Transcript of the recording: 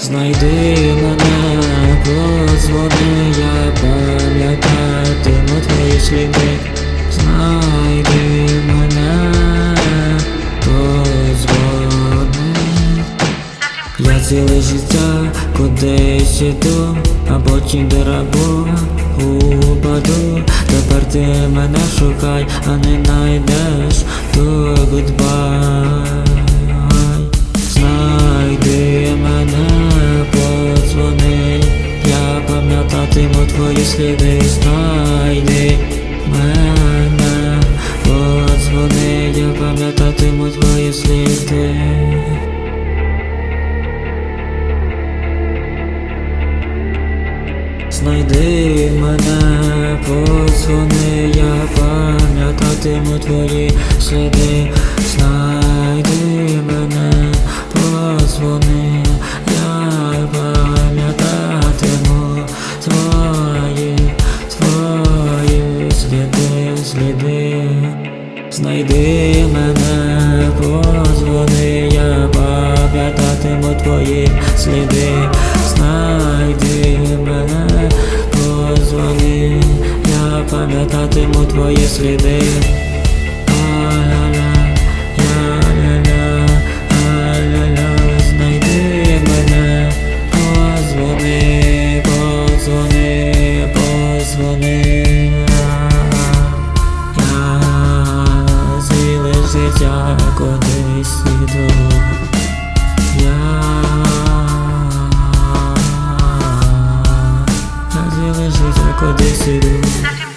Знайди мене, подзвони, я пам'ятатиму твої сліди. Знайди мене, подзвони. Я ціле життя кудись іду, а потім до рабу упаду. Тепер ти мене шукай, а не найдеш, то goodbye твої сліди, знайди мене, подзвони, я пам'ятатиму твої сліди. Знайди мене, подзвони, я пам'ятатиму твої сліди, знайди мене, подзвони, Знайди мене, позвони, я пам'ятатиму твої сліди, знайди мене, позвони, я пам'ятатиму твої сліди. Життя кудись іду. Я, я ціле життя кудись іду.